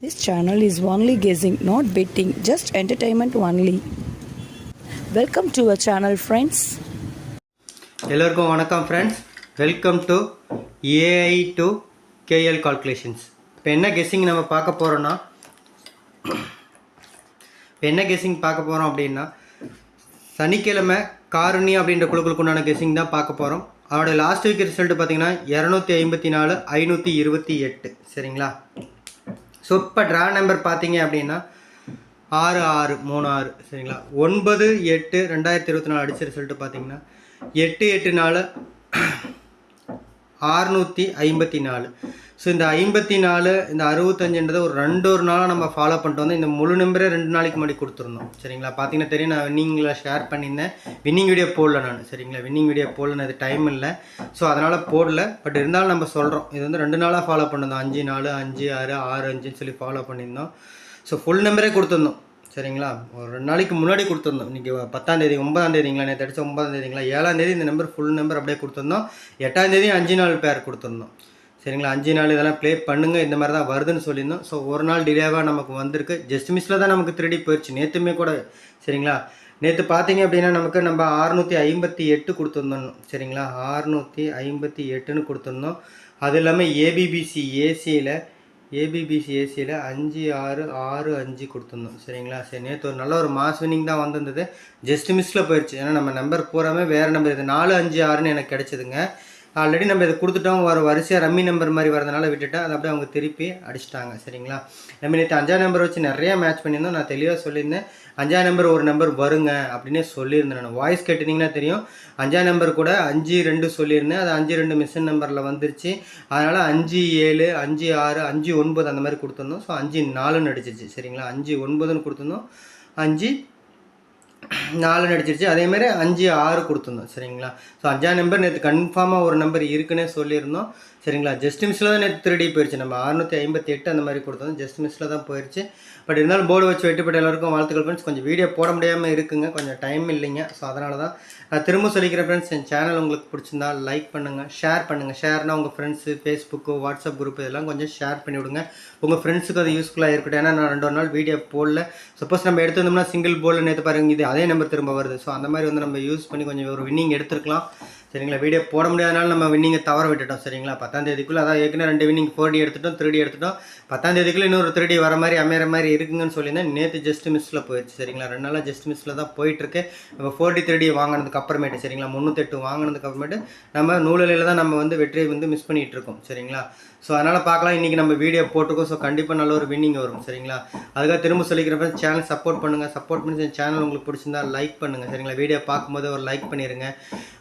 This channel is only guessing, not betting, just entertainment only. Welcome to our channel friends எல்லோருக்கும் வணக்கம் friends welcome to AI to KL calculations இப்போ என்ன guessing நம்ம பார்க்க போகிறோன்னா இப்போ என்ன கெஸ்ஸிங் பார்க்க போகிறோம் அப்படின்னா சனிக்கிழமை காரணி அப்படின்ற குழுக்களுக்கு உண்டான கெஸ்ஸிங் தான் பார்க்க போகிறோம் அவரோட லாஸ்ட் வீக் ரிசல்ட் பார்த்தீங்கன்னா இரநூத்தி ஐம்பத்தி நாலு ஐநூற்றி இருபத்தி எட்டு. சரிங்களா? ஸோ இப்போ ட்ரா நம்பர் பார்த்தீங்க அப்படின்னா ஆறு ஆறு மூணு ஆறு சரிங்களா? ஒன்பது எட்டு ரெண்டாயிரத்தி இருபத்தி நாலு அடிச்சு ரிசல்ட்டு பார்த்தீங்கன்னா எட்டு எட்டு நாலு ஆறுநூற்றி ஐம்பத்தி நாலு. ஸோ இந்த ஐம்பத்தி நாலு இந்த அறுபத்தஞ்சுன்றது ஒரு ரெண்டு ஒரு நாளாக நம்ம ஃபாலோ பண்ணிட்டு வந்து இந்த முழு நம்பரே ரெண்டு நாளைக்கு முன்னாடி கொடுத்துருந்தோம். சரிங்களா? பார்த்தீங்கன்னா தெரியும் நான் வின்னிங்கில் ஷேர் பண்ணியிருந்தேன். வின்னிங் வீடியோ போடல நான் சரிங்களா? வின்னிங் வீடியோ போடல அது டைம் இல்லை. ஸோ அதனால் போடல. பட் இருந்தாலும் நம்ம சொல்கிறோம் இது வந்து ரெண்டு நாளாக ஃபாலோ பண்ணியிருந்தோம். அஞ்சு நாலு அஞ்சு ஆறு ஆறு அஞ்சுன்னு சொல்லி ஃபாலோ பண்ணியிருந்தோம். ஸோ ஃபுல் நம்பரே கொடுத்துருந்தோம். சரிங்களா? ஒரு ரெண்டு நாளைக்கு முன்னாடி கொடுத்துருந்தோம். இன்றைக்கி பத்தாம் தேதி ஒன்பதாம் தேதிங்களா? நேற்று அடிச்ச ஒன்பதாம் தேதிங்களா? ஏழாம் தேதி இந்த நம்பர் ஃபுல் நம்பர் அப்படியே கொடுத்துருந்தோம். எட்டாம் தேதி அஞ்சு நாள் பேர் கொடுத்துருந்தோம். சரிங்களா? அஞ்சு நாள் இதெல்லாம் ப்ளே பண்ணுங்க. இந்த மாதிரி தான் வருதுன்னு சொல்லியிருந்தோம். ஸோ ஒரு நாள் டிலேவாக நமக்கு வந்திருக்கு. ஜஸ்ட் மிஸ்ஸில் தான் நமக்கு திருடி போயிடுச்சு நேற்றுமே கூட சரிங்களா? நேற்று பார்த்தீங்க அப்படின்னா நமக்கு நம்ம ஆறுநூற்றி ஐம்பத்தி எட்டு கொடுத்துருந்தோம். சரிங்களா? ஆறுநூற்றி ஐம்பத்தி எட்டுன்னு கொடுத்துருந்தோம். அது இல்லாமல் ஏபிபிசி ஏசியில் ஏபிபிசி ஏசியில் அஞ்சு ஆறு ஆறு அஞ்சு கொடுத்துருந்தோம். சரிங்களா? சரி நேற்று ஒரு நல்ல ஒரு மாஸ் வின்னிங் தான் வந்திருந்தது. ஜஸ்ட் மிஸ்ஸில் போயிடுச்சு ஏன்னா நம்ம நம்பர் பூராமே வேறு நம்பர் இது நாலு அஞ்சு ஆறுன்னு எனக்கு கிடச்சிதுங்க. ஆல்ரெடி நம்ம இதை கொடுத்துட்டோம். வர வரிசையாக ரம்மி நம்பர் மாதிரி வரதுனால விட்டுட்டேன். அதை அப்படியே அவங்க திருப்பி அடிச்சிட்டாங்க. சரிங்களா? நம்ம நேற்று அஞ்சாம் நம்பர் வச்சு நிறையா மேட்ச் பண்ணியிருந்தோம். நான் தெளிவாக சொல்லியிருந்தேன். அஞ்சாம் நம்பர் ஒரு நம்பர் வருங்க அப்படின்னே சொல்லியிருந்தேன் நான். வாய்ஸ் கேட்டிங்கன்னா தெரியும். அஞ்சாம் நம்பர் கூட அஞ்சு ரெண்டு சொல்லியிருந்தேன். அது அஞ்சு ரெண்டு மிஷின் நம்பரில் வந்துருச்சு. அதனால் அஞ்சு ஏழு அஞ்சு ஆறு அஞ்சு ஒன்பது அந்த மாதிரி கொடுத்துருந்தோம். ஸோ அஞ்சு நாலுன்னு அடிச்சிருச்சு. சரிங்களா? அஞ்சு ஒன்பதுன்னு கொடுத்துருந்தோம். அஞ்சு நாலு நடிச்சிருச்சு. அதேமாதிரி அஞ்சு ஆறு கொடுத்துருந்தோம். சரிங்களா? ஸோ அஞ்சாம் நம்பர் நேற்று கன்ஃபார்மாக ஒரு நம்பர் இருக்குன்னே சொல்லியிருந்தோம். சரிங்களா? ஜஸ்ட் மிஸ்ஸில் தான் நேற்று திருடி போயிடுச்சு நம்ம அறுநூற்றி ஐம்பத்தி எட்டு அந்த மாதிரி கொடுத்தோம். ஜஸ்ட் மிஸ்ஸில் தான் போயிடுச்சு பட் இருந்தாலும் போர்டு வச்சு வெட்டுப்பட்ட எல்லாருக்கும் வாழ்த்துக்கள் ஃப்ரெண்ட்ஸ் கொஞ்சம் வீடியோ போட முடியாமல் இருக்குங்க. கொஞ்சம் டைம் இல்லைங்க. ஸோ அதனால தான் நான் திரும்ப சொல்லிக்கிறேன் ஃப்ரெண்ட்ஸ் என் சேனல் உங்களுக்கு பிடிச்சிருந்தா லைக் பண்ணுங்கள் ஷேர் பண்ணுங்கள் ஷேர்னால் உங்கள் ஃப்ரெண்ட்ஸு ஃபேஸ்புக்கு வாட்ஸ்அப் குரூப் இதெல்லாம் கொஞ்சம் ஷேர் பண்ணி விடுங்க. உங்கள் ஃப்ரெண்ட்ஸுக்கு அது யூஸ்ஃபுல்லாக இருக்கட்டும். ஏன்னா நான் ரெண்டு ஒரு நாள் வீடியோ போடல. சப்போஸ் நம்ம எடுத்து வந்தோம்னா சிங்கிள் போர்டில் நேற்று பாருங்க இது அதே நம்பர் திரும்ப வருது. ஸோ அந்த மாதிரி வந்து நம்ம யூஸ் பண்ணி கொஞ்சம் ஒரு வின்னிங் எடுத்துருக்கலாம். சரிங்களா? வீடியோ போட முடியாதனால நம்ம வின்னிங்கை தவற விட்டுட்டோம். சரிங்களா? பத்தாம் தேதிக்குள்ளே அதான் ஏற்கனவே ரெண்டு வின்னிங் ஃபோர் டி எடுத்துட்டோம் த்ரீ டி எடுத்துட்டோம். பத்தாம் தேதிக்குள்ளே இன்னொரு த்ரீ டி வர மாதிரி அமையிற மாதிரி இருக்குங்கன்னு சொல்லியிருந்தேன். நேற்று ஜஸ்ட் மிஸ்ஸில் போயிடுச்சு சரிங்களா? ரெண்டு நாளாக ஜஸ்ட் மிஸ்ஸில் தான் போயிட்டுருக்கு. இப்போ ஃபோர்ட்டி த்ரீடி த்ரீ வாங்கினதுக்கு அப்புறமேட்டு சரிங்களா? முந்நூற்றெட்டு வாங்கினதுக்கு அப்புறமேட்டு நம்ம நூலையில் தான் நம்ம வந்து வெற்றியை வந்து மிஸ் பண்ணிகிட்டு இருக்கோம் சரிங்களா? ஸோ அதனால் பார்க்கலாம். இன்றைக்கி நம்ம வீடியோ போட்டிருக்கோம். ஸோ கண்டிப்பாக நல்ல ஒரு வின்னிங் வரும் சரிங்களா? அதுக்காக திரும்ப சொல்லிக்கிறப்ப சேனல் சப்போர்ட் பண்ணுங்கள் சப்போர்ட் பண்ணி சேனல் உங்களுக்கு பிடிச்சிருந்தா லைக் பண்ணுங்கள் சரிங்களா? வீடியோ பார்க்கும்போது ஒரு லைக் பண்ணிடுங்க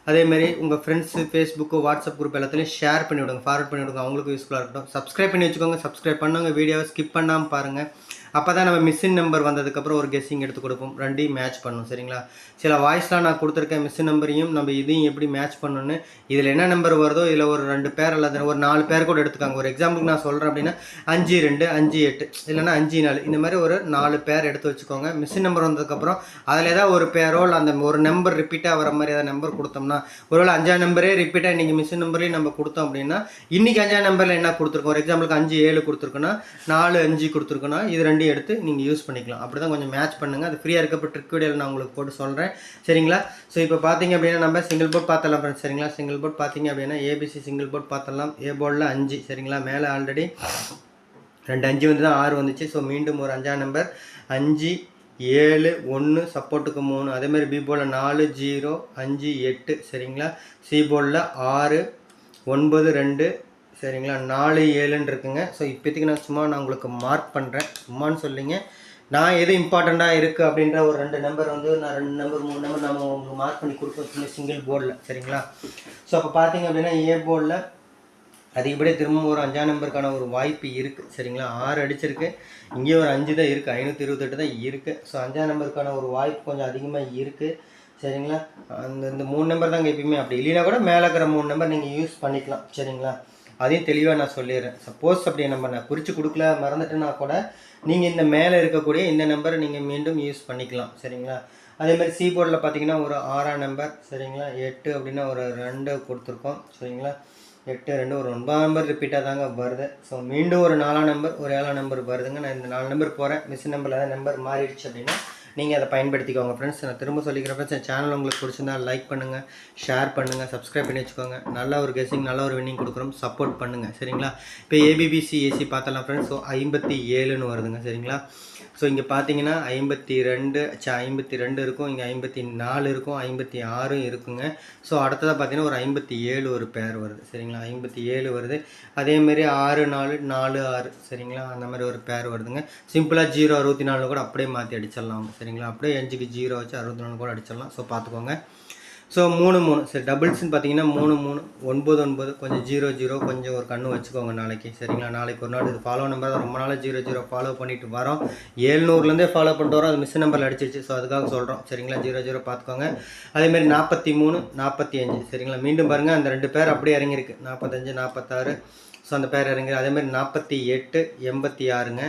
அதேமாரி உங்கள் ஃப்ரெண்ட்ஸு ஃபேஸ்புக்கு வாட்ஸ்அப் குரூப் எல்லாத்துலேயும் ஷேர் பண்ணி விடுங்க ஃபார்வர்ட் பண்ணி விடுங்க அவங்களுக்கு யூஸ்ஃபுல்லாக இருக்கட்டும். சப்ஸ்கிரைப் பண்ணி வச்சுக்கோங்க. சப்ஸ்கிரைப் பண்ணுங்கள் வீடியோவை ஸ்கிப் பண்ணாமல் பாருங்கள் அப்போ தான் நம்ம மிஸ்ஸின் நம்பர் வந்ததுக்கப்புறம் ஒரு கெஸ்ஸிங் எடுத்து கொடுப்போம். ரெண்டையும் மேட்ச் பண்ணும் சரிங்களா? சில வாய்ஸ்லாம் நான் கொடுத்துருக்கேன் மிஸ்ஸின் நம்பரையும் நம்ம இதையும் எப்படி மேட்ச் பண்ணணும்னு. இதில் என்ன நம்பர் வருதோ இதில் ஒரு ரெண்டு பேர் அல்லது ஒரு நாலு பேர் கூட எடுத்துக்காங்க. ஒரு எக்ஸாம்பிளுக்கு நான் சொல்கிறேன் அப்படின்னா அஞ்சு ரெண்டு அஞ்சு எட்டு இல்லைன்னா அஞ்சு நாலு. இந்த மாதிரி ஒரு நாலு பேர் எடுத்து வச்சுக்கோங்க. மிஸ்ஸின் நம்பர் வந்ததுக்கப்புறம் அதில் ஏதாவது ஒரு பேரோ இல்லை அந்த ஒரு நம்பர் ரிப்பீட்டாக வர மாதிரி ஏதாவது நம்பர் கொடுத்தோம்னா ஒருவேளை அஞ்சாம் நம்பரே ரிப்பீட்டாக இன்றைக்கி மிஸ்ஸின் நம்பரையும் நம்ம கொடுத்தோம் அப்படின்னா இன்றைக்கி அஞ்சாம் நம்பரில் என்ன கொடுத்துருக்கோம்? ஒரு எக்ஸாம்பிளுக்கு அஞ்சு ஏழு கொடுத்துருக்கோன்னா நாலு அஞ்சு கொடுத்துருக்கோன்னா இது ரெண்டு ரெண்டையும் எடுத்து நீங்கள் யூஸ் பண்ணிக்கலாம். அப்படி தான் கொஞ்சம் மேட்ச் பண்ணுங்கள் அது ஃப்ரீயாக இருக்கப்போ ட்ரிக் வீடியோவில் நான் உங்களுக்கு போட்டு சொல்கிறேன் சரிங்களா? ஸோ இப்போ பார்த்தீங்க அப்படின்னா நம்ம சிங்கிள் போர்ட் பார்த்தலாம் ஃப்ரெண்ட்ஸ் சரிங்களா? சிங்கிள் போர்ட் பார்த்தீங்க அப்படின்னா ஏபிசி சிங்கிள் போர்ட் பார்த்தலாம் ஏ போர்டில் அஞ்சு. சரிங்களா? மேலே ஆல்ரெடி ரெண்டு அஞ்சு வந்து தான் ஆறு வந்துச்சு. ஸோ மீண்டும் ஒரு அஞ்சாம் நம்பர் அஞ்சு ஏழு ஒன்று சப்போர்ட்டுக்கு மூணு. அதேமாதிரி பி போர்டில் நாலு ஜீரோ அஞ்சு எட்டு. சரிங்களா? சி போர்டில் ஆறு ஒன்பது ரெண்டு சரிங்களா? நாலு ஏழுன்னு இருக்குங்க. ஸோ இப்போதைக்கு நான் சும்மா நான் உங்களுக்கு மார்க் பண்ணுறேன் சும்மான்னு சொல்லிங்க. நான் எது இம்பார்ட்டண்ட்டாக இருக்குது அப்படின்ற ஒரு ரெண்டு நம்பர் வந்து நான் ரெண்டு நம்பர் மூணு நம்பர் நம்ம உங்களுக்கு மார்க் பண்ணி கொடுப்போம் சிங்கிள் போர்டில் சரிங்களா? ஸோ அப்போ பார்த்தீங்க அப்படின்னா ஏ போர்டில் அதிகப்படியே திரும்ப ஒரு அஞ்சாம் நம்பருக்கான ஒரு வாய்ப்பு இருக்குது சரிங்களா? ஆறு அடிச்சிருக்கு. இங்கேயும் ஒரு அஞ்சு தான் இருக்குது ஐநூற்றி இருபத்தெட்டு தான் இருக்குது ஸோ அஞ்சாம் நம்பருக்கான ஒரு வாய்ப்பு கொஞ்சம் அதிகமாக இருக்குது சரிங்களா? அந்த இந்த மூணு நம்பர் தாங்க எப்பயுமே அப்படி. இல்லைனா கூட மேலே இருக்கிற மூணு நம்பர் நீங்கள் யூஸ் பண்ணிக்கலாம். சரிங்களா? அதையும் தெளிவாக நான் சொல்லிடுறேன். சப்போஸ் அப்படி நம்ம நான் குறித்து கொடுக்கல மறந்துட்டுனா கூட நீங்கள் இந்த மேலே இருக்கக்கூடிய இந்த நம்பரை நீங்கள் மீண்டும் யூஸ் பண்ணிக்கலாம். சரிங்களா? அதே மாதிரி சி பார்த்தீங்கன்னா ஒரு ஆறாம் நம்பர் சரிங்களா? எட்டு அப்படின்னா ஒரு ரெண்டு கொடுத்துருக்கோம். சரிங்களா? எட்டு ரெண்டு ஒரு ஒன்பதாம் நம்பர் ரிப்பீட்டாக தாங்க வருது. ஸோ மீண்டும் ஒரு நாலாம் நம்பர் ஒரு ஏழாம் நம்பர் வருதுங்க. நான் இந்த நாலு நம்பர் போகிறேன் மிஸ் நம்பரில் ஏதாவது நம்பர் மாறிடுச்சு அப்படின்னா நீங்கள் அதை பயன்படுத்திக்கோங்க ஃப்ரெண்ட்ஸ் நான் திரும்ப சொல்லிக்கிறேன் ஃப்ரெண்ட்ஸ் என் சேனல் உங்களுக்கு பிடிச்சிருந்தா லைக் பண்ணுங்கள் ஷேர் பண்ணுங்கள் சப்ஸ்கிரைப் பண்ணி வச்சுக்கோங்க. நல்ல ஒரு கெஸிங் நல்ல ஒரு வின்னிங் கொடுக்குறோம். சப்போர்ட் பண்ணுங்கள் சரிங்களா? இப்போ ஏபிபிசி ஏசி பார்த்தலாம் ஃப்ரெண்ட்ஸ் ஸோ ஐம்பத்தி ஏழுன்னு வருதுங்க. சரிங்களா? ஸோ இங்கே பார்த்தீங்கன்னா ஐம்பத்தி ரெண்டு ச்ச ஐம்பத்தி ரெண்டு இருக்கும். இங்கே ஐம்பத்தி நாலு இருக்கும். ஐம்பத்தி ஆறும் இருக்குங்க. ஸோ அடுத்ததாக பார்த்தீங்கன்னா ஒரு ஐம்பத்தி ஏழு ஒரு பேர் வருது. சரிங்களா? ஐம்பத்தி ஏழு வருது. அதேமாரி ஆறு நாலு நாலு ஆறு. சரிங்களா? அந்த மாதிரி ஒரு பேர் வருதுங்க. சிம்பிளாக ஜீரோ அறுபத்தி நாலு கூட அப்படியே மாற்றி அடிச்சிடலாம். சரிங்களா? அப்படியே அஞ்சுக்கு ஜீரோ வச்சு அறுபத்தி நாலு கூட அடிச்சிடலாம். ஸோ பார்த்துக்கோங்க ஸோ மூணு மூணு. சரி டபுள்ஸ்னு பார்த்தீங்கன்னா மூணு மூணு. ஒன்பது ஒன்பது. கொஞ்சம் ஜீரோ ஜீரோ. கொஞ்சம் ஒரு கண்ணு வச்சுக்கோங்க நாளைக்கு. சரிங்களா? நாளைக்கு ஒரு நாள் இது ஃபாலோ நம்பர் தான். ரொம்ப நாளாக ஜீரோ ஜீரோ ஃபாலோ பண்ணிட்டு வரோம். ஏழ்நூறுலேருந்தே ஃபாலோ பண்ணிட்டு வரோம். அது மிஸ் நம்பரில் அடிச்சிருச்சு. ஸோ அதுக்காக சொல்கிறோம் சரிங்களா? ஜீரோ ஜீரோ பார்த்துக்கோங்க. அதேமாரி நாற்பத்தி மூணு நாற்பத்தி அஞ்சு சரிங்களா? மீண்டும் பாருங்கள் அந்த ரெண்டு பேர் அப்படியே இறங்கியிருக்கு. நாற்பத்தஞ்சு நாற்பத்தாறு ஸோ அந்த பேர் இறங்கி அதேமாதிரி நாற்பத்தி எட்டு எண்பத்தி ஆறுங்க.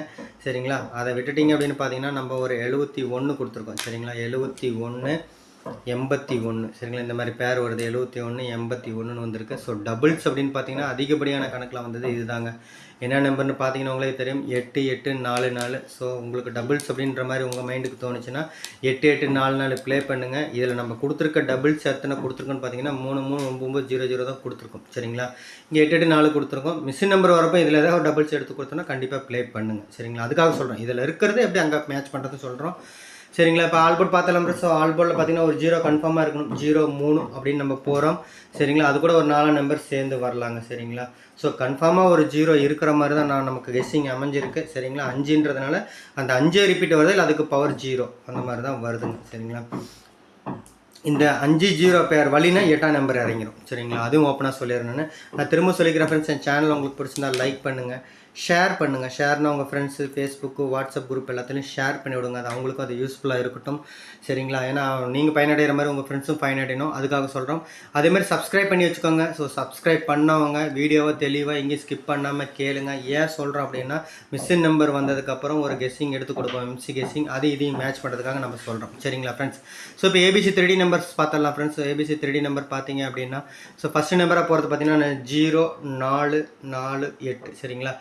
சரிங்களா? அதை விட்டுட்டீங்க அப்படின்னு பார்த்தீங்கன்னா நம்ம ஒரு எழுபத்தி ஒன்று கொடுத்துருக்கோம். சரிங்களா? எழுபத்தி ஒன்று எண்பத்தி ஒன்று சரிங்களா? இந்த மாதிரி பேர் வருது. எழுபத்தி ஒன்று எண்பத்தி ஒன்றுன்னு வந்திருக்கு. ஸோ டபுள்ஸ் அப்படின்னு பார்த்தீங்கன்னா அதிகப்படியான கணக்கில் வந்தது இதுதாங்க. என்ன நம்பர்னு பார்த்தீங்கன்னா உங்களுக்கு தெரியும். எட்டு எட்டு நாலு நாலு. ஸோ உங்களுக்கு டபுள்ஸ் அப்படின்ற மாதிரி உங்கள் மைண்டுக்கு தோணுச்சுன்னா எட்டு எட்டு நாலு நாலு ப்ளே பண்ணுங்கள் இதில் நம்ம கொடுத்துருக்க டபுள்ஸ் எத்தனை கொடுத்துருக்கோன்னு பார்த்தீங்கன்னா மூணு மூணு ஒம்பது ஜீரோ ஜீரோ தான் கொடுத்துருக்கோம். சரிங்களா? இங்கே எட்டு எட்டு நாலு கொடுத்துருக்கோம். மிஷின் நம்பர் வரப்போ இதில் ஏதாவது டபுள்ஸ் எடுத்து கொடுத்தோன்னா கண்டிப்பாக ப்ளே பண்ணுங்கள் சரிங்களா? அதுக்காக சொல்கிறோம் இதில் இருக்கிறது எப்படி அங்கே மேட்ச் பண்ணுறது சொல்கிறோம் சரிங்களா? இப்போ ஆல்போர்ட் பார்த்தலாம் ஸோ ஆல்போர்டில் பார்த்தீங்கன்னா ஒரு ஜீரோ கன்ஃபார்மாக இருக்கணும். ஜீரோ மூணு அப்படின்னு நம்ம போகிறோம் சரிங்களா? அது கூட ஒரு நாலாம் நம்பர் சேர்ந்து வரலாங்க சரிங்களா? ஸோ கன்ஃபார்மாக ஒரு ஜீரோ இருக்கிற மாதிரி தான் நான் நமக்கு கெஸ்ஸிங் அமைஞ்சிருக்கு சரிங்களா? அஞ்சுன்றதுனால அந்த அஞ்சே ரிப்பீட் வருது இல்லை அதுக்கு பவர் ஜீரோ அந்த மாதிரி தான் வருதுங்க சரிங்களா? இந்த அஞ்சு ஜீரோ பேர் வழினா எட்டாம் நம்பர் இறங்கிடும் சரிங்களா? அதுவும் ஓப்பனாக சொல்லிடுறேன் நான். திரும்ப சொல்லிக்கிறேன் ஃப்ரெண்ட்ஸ் என் சேனல் உங்களுக்கு பிடிச்சிருந்தா லைக் பண்ணுங்கள் ஷேர் பண்ணுங்கள் ஷேர்னா உங்கள் ஃப்ரெண்ட்ஸு ஃபேஸ்புக்கு வாட்ஸ்அப் குரூப் எல்லாத்துலேயும் ஷேர் பண்ணி விடுங்க. அது அவங்களுக்கும் அது யூஸ்ஃபுல்லாக இருக்கட்டும். சரிங்களா? ஏன்னா நீங்கள் பயனடைகிற மாதிரி உங்கள் ஃப்ரெண்ட்ஸும் பயனடையணும். அதுக்காக சொல்கிறோம் அதேமாதிரி சப்ஸ்கிரைப் பண்ணி வச்சுக்கோங்க. ஸோ சப்ஸ்கிரைப் பண்ணவங்க வீடியோவை தெளிவாக எங்கேயும் ஸ்கிப் பண்ணாமல் கேளுங்க. ஏன் சொல்கிறோம் அப்படின்னா மிஸ்ஸின் நம்பர் வந்ததுக்கப்புறம் ஒரு கெஸ்ஸிங் எடுத்து கொடுப்போம். எம்சி கெஸ்ஸிங் அது இதையும் மேட்ச் பண்ணுறதுக்காக நம்ம சொல்கிறோம் சரிங்களா ஃப்ரெண்ட்ஸ் ஸோ இப்போ ஏபிசி த்ரீ நம்பர்ஸ் பார்த்தலாம் ஃப்ரெண்ட்ஸ் ஏபிசி த்ரீ நம்பர் பார்த்தீங்க அப்படின்னா ஸோ ஃபஸ்ட்டு நம்பராக போகிறது பார்த்தீங்கன்னா ஜீரோ நாலு நாலு எட்டு. சரிங்களா?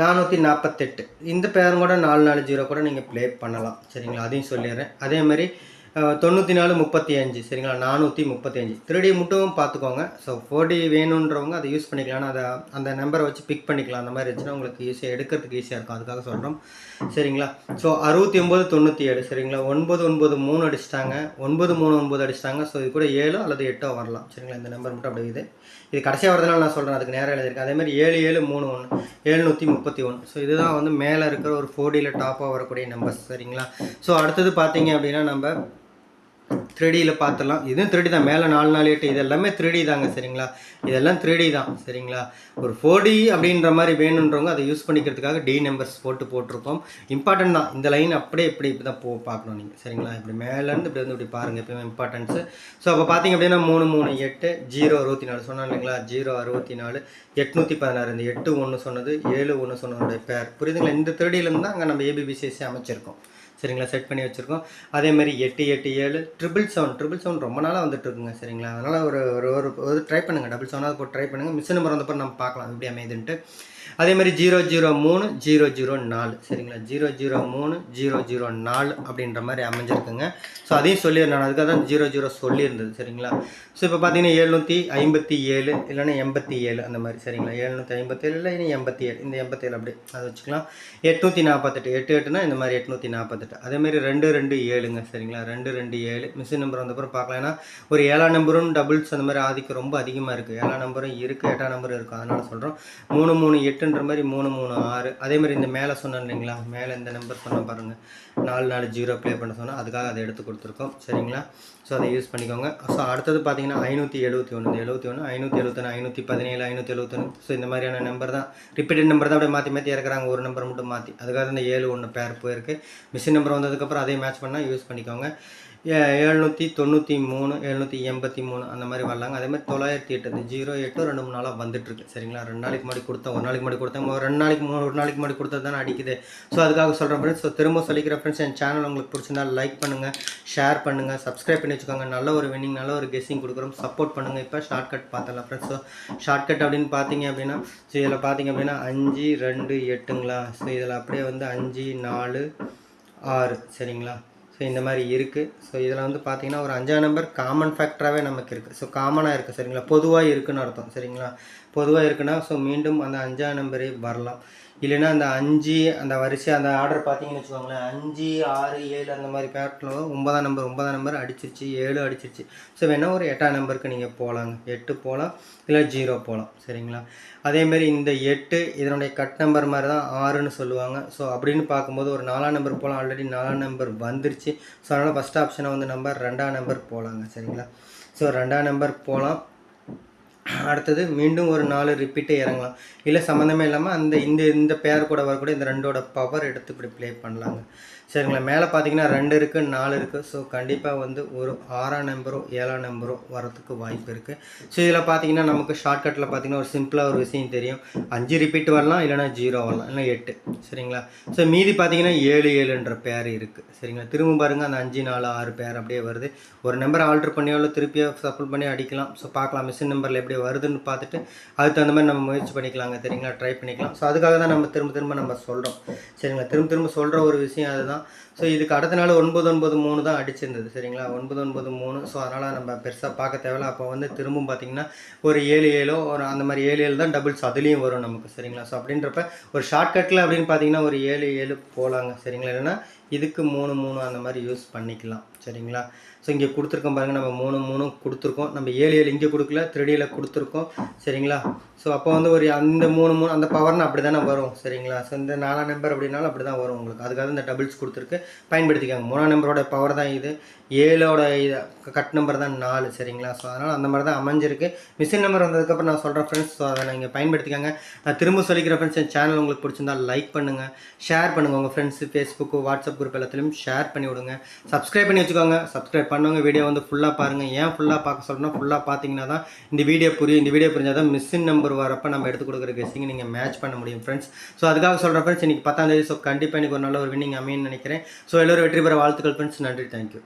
நானூற்றி நாற்பத்தெட்டு இந்த பேரும் கூட நாலு நாலு ஜீரோ கூட நீங்கள் ப்ளே பண்ணலாம். சரிங்களா? அதையும் சொல்லிடுறேன். அதே மாதிரி தொண்ணூற்றி நாலு முப்பத்தி அஞ்சு. சரிங்களா? நானூற்றி முப்பத்தி அஞ்சு. த்ரீடி மட்டும் பார்த்துக்கோங்க. ஸோ ஃபோர்டி வேணுன்றவங்க அதை யூஸ் பண்ணிக்கலாம். அதை அந்த நம்பரை வச்சு பிக் பண்ணிக்கலாம். அந்த மாதிரி இருந்துச்சுன்னா உங்களுக்கு ஈஸியாக எடுக்கிறதுக்கு ஈஸியாக இருக்கும். அதுக்காக சொல்கிறோம் சரிங்களா? ஸோ அறுபத்தி ஒம்பது தொண்ணூற்றி ஏழு. சரிங்களா? ஒன்பது ஒன்பது மூணு அடிச்சிட்டாங்க. ஒன்பது மூணு ஒன்பது அடிச்சிட்டாங்க. ஸோ இது கூட ஏழோ அல்லது எட்டோ வரலாம். சரிங்களா? இந்த நம்பர் மட்டும் அப்படி இது. இது கடைசியாக வரதுனால நான் சொல்கிறேன் அதுக்கு நேரம் எழுதியிருக்கேன். அதே மாதிரி ஏழு ஏழு மூணு ஒன்று. எழுநூற்றி முப்பத்தி ஒன்று. ஸோ இதுதான் வந்து மேலே இருக்கிற ஒரு ஃபோர்டியில் டாப்பாக வரக்கூடிய நம்பர்ஸ் சரிங்களா? ஸோ அடுத்தது பார்த்தீங்க அப்படின்னா நம்ம த்ரீடியில் பார்த்துடலாம் இதுவும் த்ரீடி தான். மேலே நாலு நாலு எட்டு இது எல்லாமே த்ரீடி தாங்க சரிங்களா? இதெல்லாம் த்ரீடி தான் சரிங்களா? ஒரு ஃபோர் டி அப்படின்ற மாதிரி வேணுன்றவங்க அதை யூஸ் பண்ணிக்கிறதுக்காக டி நம்பர்ஸ் போட்டு போட்டிருக்கோம். இம்பார்ட்டன்ட் தான். இந்த லைன் அப்படியே இப்படி இப்படி தான் போ பார்க்கணும் நீங்கள் சரிங்களா? இப்படி மேலேருந்து இப்படி வந்து இப்படி பாருங்கள் எப்பயுமே இம்பார்ட்டன்ஸு ஸோ அப்போ பார்த்தீங்க அப்படின்னா மூணு மூணு எட்டு ஜீரோ அறுபத்தி நாலு சொன்னோம் இல்லைங்களா? ஜீரோ அறுபத்தி நாலு எட்நூற்றி பதினாறு இந்த எட்டு ஒன்று சொன்னது ஏழு ஒன்று சொன்னதோடைய பேர் புரியுதுங்களா? இந்த த்ரீடியிலேருந்து தான் அங்கே நம்ம ஏபிபிசிஎஸ்சி அமைச்சிருக்கோம். சரிங்களா? செட் பண்ணி வச்சுருக்கோம். அதே மாதிரி எட்டு எட்டு ஏழு ட்ரிபிள் செவன் ட்ரிபிள் செவன் ரொம்ப நாளாக வந்துட்டு இருக்குங்க சரிங்களா? அதனால் ஒரு ஒரு ஒரு ஒரு ட்ரை பண்ணுங்கள் டபுள் செவனாவது போட்டு ட்ரை பண்ணுங்கள் மிஸ் நம்பர் வந்தப்போ நம்ம பார்க்கலாம். எப்படி அமையுதுன்ட்டு. அதே மாதிரி ஜீரோ ஜீரோ மூணு ஜீரோ ஜீரோ நாலு. சரிங்களா? ஜீரோ ஜீரோ மூணு ஜீரோ ஜீரோ நாலு அப்படின்ற மாதிரி அமைஞ்சிருக்குங்க. ஸோ அதையும் சொல்லியிருந்தேன் அதுக்காக தான் ஜீரோ ஜீரோ சொல்லியிருந்தது. சரிங்களா? ஸோ இப்போ பார்த்தீங்கன்னா எழுநூற்றி ஐம்பத்தி ஏழு இல்லைன்னா எண்பத்தி ஏழு அந்த மாதிரி. சரிங்களா? எழுநூற்றி ஐம்பத்தேழு இல்லை இனி எண்பத்தி ஏழு. இந்த எண்பத்தேழு அப்படி அதை வச்சுக்கலாம். எட்நூற்றி நாற்பத்தெட்டு எட்டு எட்டுனா இந்த மாதிரி எட்நூற்றி நாற்பத்தெட்டு. அதேமாதிரி ரெண்டு ரெண்டு ஏழுங்க. சரிங்களா? ரெண்டு ரெண்டு ஏழு. மிஷின் நம்பர் வந்தப்பறம் பார்க்கலாம். ஏன்னா ஒரு ஏழாம் நம்பரும் டபுள்ஸ் அந்த மாதிரி ஆதிக்கம் ரொம்ப அதிகமாக இருக்குது ஏழாம் நம்பரும் இருக்குது எட்டாம் நம்பரும் இருக்குது அதனால் சொல்கிறோம் மூணு மூணு எட்டுன்ற மாதிரி மூணு மூணு ஆறு. அதே மாதிரி இந்த மேலே சொன்னேன் இல்லைங்களா? மேலே இந்த நம்பர் சொன்ன பாருங்கள் நாலு நாலு ஜீரோ ப்ளே பண்ண சொன்னால் அதுக்காக அதை எடுத்து கொடுத்துருக்கோம். சரிங்களா? ஸோ அதை யூஸ் பண்ணிக்கோங்க. ஸோ அடுத்தது பார்த்தீங்கன்னா ஐநூற்றி எழுபத்தி ஒன்று. எழுபத்தி ஒன்று ஐநூற்றி எழுபத்தொன்று ஐநூற்றி பதினேழு ஐநூற்றி எழுபத்தொன்று ஸோ இந்த மாதிரியான நம்பர் தான். ரிப்பீட்டட் நம்பர் தான் அப்படியே மாற்றி மாற்றி இறக்குறாங்க. ஒரு நம்பர் மட்டும் மாற்றி அதுக்காக இந்த ஏழு ஒன்று பேர் போயிருக்கு. மிஷின் நம்பர் வந்ததுக்கப்புறம் அதே மேட்ச் பண்ணால் யூஸ் பண்ணிக்கோங்க. எழுநூற்றி தொண்ணூற்றி மூணு எழுநூற்றி எண்பத்தி மூணு அந்த மாதிரி வரலாங்க. அதே மாதிரி தொள்ளாயிரத்தி எட்டு இந்த ஜீரோ எட்டு ரெண்டு மூணு நாளாக வந்துட்டுருக்கு. சரிங்களா? ரெண்டு நாளைக்கு முன்னாடி கொடுத்தேன் ஒரு நாளைக்கு முன்னாடி கொடுத்தேன். ஒரு ரெண்டு நாளைக்கு மூணு ஒரு நாளைக்கு முன்னாடி கொடுத்தது தானே அடிக்குது. ஸோ அதுக்காக சொல்கிறேன் ஃப்ரெண்ட்ஸ் ஸோ திரும்ப சொல்லிக்கிற ஃப்ரெண்ட்ஸ் என் சேனல் உங்களுக்கு பிடிச்சிருந்தா லைக் பண்ணுங்கள் ஷேர் பண்ணுங்கள் சப்ஸ்கிரைப் பண்ணி வச்சுக்கோங்க. நல்ல ஒரு வின்னிங் நல்ல ஒரு கெஸ்ஸிங் கொடுக்குறோம். சப்போர்ட் பண்ணுங்கள் இப்போ ஷார்ட்கட் பார்த்தலாம் ஃப்ரெண்ட்ஸ் ஸோ ஷார்ட்கட் அப்படின்னு பார்த்தீங்க அப்படின்னா ஸோ இதில் பார்த்தீங்க அப்படின்னா அஞ்சு ரெண்டு எட்டுங்களா? ஸோ இதில் அப்படியே வந்து அஞ்சு நாலு ஆறு. சரிங்களா? ஸோ இந்த மாதிரி இருக்குது ஸோ இதில் வந்து பார்த்தீங்கன்னா ஒரு அஞ்சாம் நம்பர் காமன் ஃபேக்டராகவே நமக்கு இருக்குது ஸோ காமனாக இருக்குது சரிங்களா? பொதுவாக இருக்குன்னு அர்த்தம் சரிங்களா? பொதுவாக இருக்குன்னா ஸோ மீண்டும் அந்த அஞ்சாம் நம்பரே வரலாம். இல்லைன்னா அந்த அஞ்சு அந்த வரிசை அந்த ஆர்டர் பார்த்தீங்கன்னு வச்சுக்கோங்களேன் அஞ்சு ஆறு ஏழு அந்த மாதிரி பேட்டில் ஒன்பதாம் நம்பர் ஒன்பதாம் நம்பர் அடிச்சிருச்சு ஏழு அடிச்சிருச்சு. ஸோ வேணால் ஒரு எட்டாம் நம்பருக்கு நீங்கள் போகலாங்க எட்டு போகலாம் இல்லை ஜீரோ போகலாம் சரிங்களா? அதேமாரி இந்த எட்டு இதனுடைய கட் நம்பர் மாதிரி தான் ஆறுன்னு சொல்லுவாங்க. ஸோ அப்படின்னு பார்க்கும்போது ஒரு நாலாம் நம்பர் போகலாம் ஆல்ரெடி நாலாம் நம்பர் வந்துருச்சு. ஸோ அதனால் ஃபஸ்ட் ஆப்ஷனை வந்து நம்பர் ரெண்டாம் நம்பர் போகலாங்க சரிங்களா? ஸோ ரெண்டாம் நம்பர் போகலாம் அடுத்தது மீண்டும் ஒரு நாலு ரிப்பீட்டே இறங்கலாம். இல்லை சம்மந்தமே இல்லாமல் அந்த இந்த இந்த பேர் கூட வரக்கூடிய இந்த ரெண்டோட பவர் எடுத்து இப்படி ப்ளே பண்ணலாங்க. சரிங்களா மேலே பார்த்தீங்கன்னா ரெண்டு இருக்குது நாலு இருக்குது ஸோ கண்டிப்பாக வந்து ஒரு ஆறாம் நம்பரோ ஏழாம் நம்பரோ வரத்துக்கு வாய்ப்பு இருக்குது ஸோ இதில் பார்த்தீங்கன்னா நமக்கு ஷார்ட்கட்டில் பார்த்தீங்கன்னா ஒரு சிம்பிளாக ஒரு விஷயம் தெரியும். அஞ்சு ரிப்பீட் வரலாம் இல்லைனா ஜீரோ வரலாம் இல்லை எட்டு. சரிங்களா? ஸோ மீதி பார்த்தீங்கன்னா ஏழு ஏழுன்ற பேர் இருக்குது சரிங்களா? திரும்ப பாருங்கள் அந்த அஞ்சு நாலு ஆறு பேர் அப்படியே வருது. ஒரு நம்பர் ஆல்ட்ரு பண்ணியோ இல்லை திருப்பியோ சப்போர்ட் பண்ணி அடிக்கலாம். ஸோ பார்க்கலாம் மிஷின் நம்பரில் எப்படி வருதுன்னு பார்த்துட்டு அதுக்கு தகுந்த மாதிரி நம்ம முயற்சி பண்ணிக்கலாங்க. சரிங்களா? ட்ரை பண்ணிக்கலாம். ஸோ அதுக்காக தான் நம்ம திரும்ப திரும்ப நம்ம சொல்கிறோம் சரிங்களா? திரும்ப திரும்ப சொல்கிற ஒரு விஷயம் அதுதான். ஸோ இதுக்கு அடுத்த நாள் ஒன்பது ஒன்பது மூணு தான் அடிச்சிருந்தது சரிங்களா? ஒன்பது ஒன்பது மூணு. ஸோ அதனால் நம்ம பெருசாக பார்க்க தேவையில்ல. அப்போ வந்து திரும்பவும் பார்த்தீங்கன்னா ஒரு ஏழு ஏழோ ஒரு அந்த மாதிரி ஏழு ஏழு தான் டபுள்ஸ் அதுலேயும் வரும் நமக்கு சரிங்களா? ஸோ அப்படின்றப்ப ஒரு ஷார்ட்கட்டில் அப்படின்னு பார்த்தீங்கன்னா ஒரு ஏழு ஏழு போகலாங்க சரிங்களா? இல்லைன்னா இதுக்கு மூணு மூணு அந்த மாதிரி யூஸ் பண்ணிக்கலாம். சரிங்களா? ஸோ இங்கே கொடுத்துருக்கோம் பாருங்கள் நம்ம மூணு மூணு கொடுத்துருக்கோம். நம்ம ஏழு ஏழு இங்கே கொடுக்கல த்ரீடியில் கொடுத்துருக்கோம். சரிங்களா? ஸோ அப்போ வந்து ஒரு அந்த மூணு மூணு அந்த பவர்னு அப்படி தானே வரும். சரிங்களா? ஸோ இந்த நாலாம் நம்பர் அப்படின்னாலும் அப்படி தான் வரும் உங்களுக்கு. அதுக்காக இந்த டபுள்ஸ் கொடுத்துருக்கு. பயன்படுத்திக்காங்க. மூணாம் நம்பரோட பவர் தான் இது. ஏழோட இது கட் நம்பர் தான் நாலு சரிங்களா? ஸோ அதனால் அந்த மாதிரி தான் அமைஞ்சிருக்கு. மிஷின் நம்பர் வந்ததுக்கப்புறம் நான் சொல்கிறேன் ஃப்ரெண்ட்ஸ் ஸோ அதை நீங்கள் பயன்படுத்திக்காங்க. நான் திரும்ப சொல்லிக்கிற ஃப்ரெண்ட்ஸ் என் சேனல் உங்களுக்கு பிடிச்சிருந்தா லைக் பண்ணுங்கள் ஷேர் பண்ணுங்கள் உங்கள் ஃப்ரெண்ட்ஸு ஃபேஸ்புக்கு வாட்ஸ்அப் குரூப் எல்லாத்துலேயும் ஷேர் பண்ணி விடுங்க. சப்ஸ்கிரைப் பண்ணி வச்சுக்கோங்க. சப்ஸ்கிரைப் பண்ணுவாங்க வீடியோ வந்து ஃபுல்லாக பாருங்கள் ஏன் ஃபுல்லாக பார்க்க சொல்கிறேன்னா ஃபுல்லாக பார்த்தீங்கன்னா தான் இந்த வீடியோ புரியும். இந்த வீடியோ புரிஞ்சால் தான் மிஸ்ஸின் நம்பர் வரப்போ நம்ம எடுத்து கொடுக்குற கெஸ்டிங் நீங்கள் மேட்ச் பண்ண முடியும் ஃப்ரெண்ட்ஸ் ஸோ அதுக்காக சொல்கிறேன் ஃப்ரெண்ட்ஸ் இன்றைக்கி பத்தாம் தேதி ஸோ கண்டிப்பாக எனக்கு ஒரு நல்ல ஒரு வின்னிங் அமையன்னு நினைக்கிறேன். ஸோ எல்லோரும் வெற்றி பெற வாழ்த்துக்கள் ஃப்ரெண்ட்ஸ் நன்றி. தேங்க்யூ